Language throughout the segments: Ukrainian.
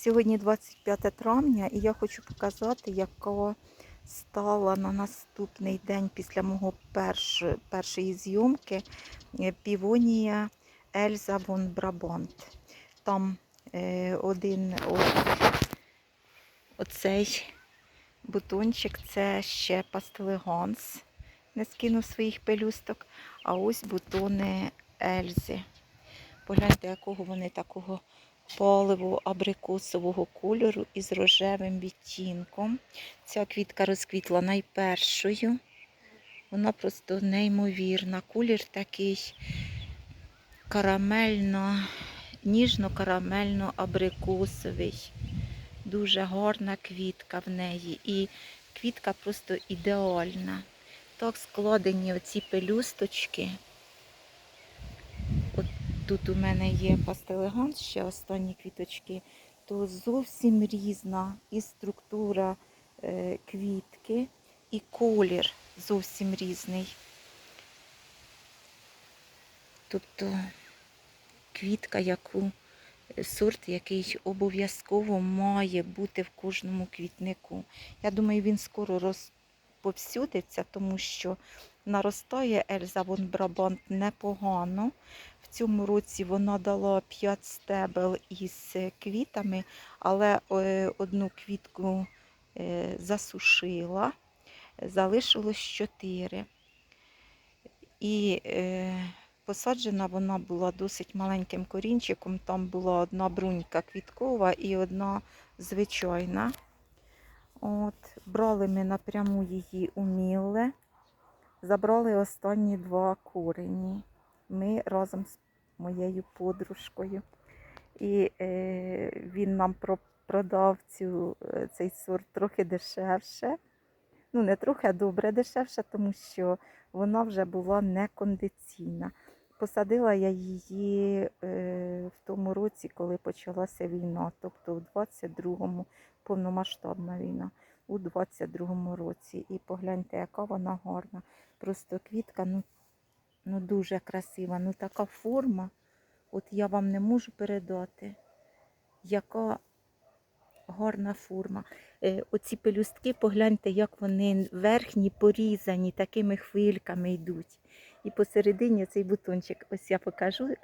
Сьогодні 25 травня, і я хочу показати, яка стала на наступний день після мого перш, першої зйомки е, півонія Ельза Вон Брабант. Там е, один оцей бутончик це ще пастелеганс, не скинув своїх пелюсток, а ось бутони Ельзи. Погляньте, якого вони такого паливо абрикосового кольору із рожевим відтінком. Ця квітка розквітла найпершою. Вона просто неймовірна. Колір такий карамельно, ніжно-карамельно-абрикосовий. Дуже гарна квітка в неї. І квітка просто ідеальна. Так складені оці пелюсточки. Тут у мене є пастелегант, ще останні квіточки, то зовсім різна і структура е, квітки, і колір зовсім різний. Тобто квітка, яку е, сорт, який обов'язково має бути в кожному квітнику. Я думаю, він скоро розповсюдиться, тому що наростає Ельза Брабант непогано. В цьому році вона дала 5 стебел із е, квітами, але е, одну квітку е, засушила, залишилось 4. І посаджена вона була досить маленьким корінчиком. Там була одна брунька квіткова і одна звичайна. От, брали ми напряму її у мілле. Забрали останні два корені. Ми разом з моєю подружкою. І е, він нам про- продав цю, е, цей сорт трохи дешевше. Ну, не трохи, а добре дешевше, тому що вона вже була некондиційна. Посадила я її е, в тому році, коли почалася війна, тобто у 22-му повномасштабна війна, у 22-му році. І погляньте, яка вона гарна. Просто квітка, ну, ну дуже красива, ну така форма. От я вам не можу передати, яка гарна форма. Е, оці пелюстки, погляньте, як вони верхні порізані, такими хвильками йдуть. І посередині цей бутончик, ось я покажу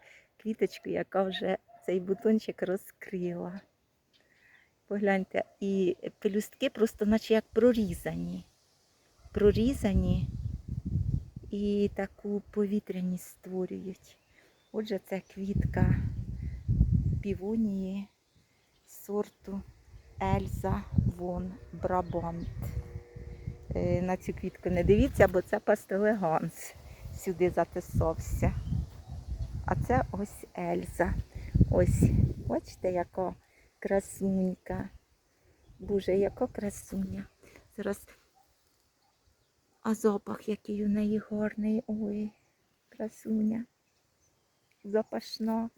квіточку, яка вже цей бутончик розкрила. Погляньте, і пелюстки просто наче як прорізані. Прорізані і таку повітряність створюють. Отже, це квітка півонії сорту Ельза Вон Брабант. Е, На цю квітку не дивіться, бо це пастелеганс сюди затисався. А це ось Ельза. Ось, бачите, яка красунька. Боже, яка красуня. Зараз а запах, який у неї гарний. Ой, красуня. Запашна.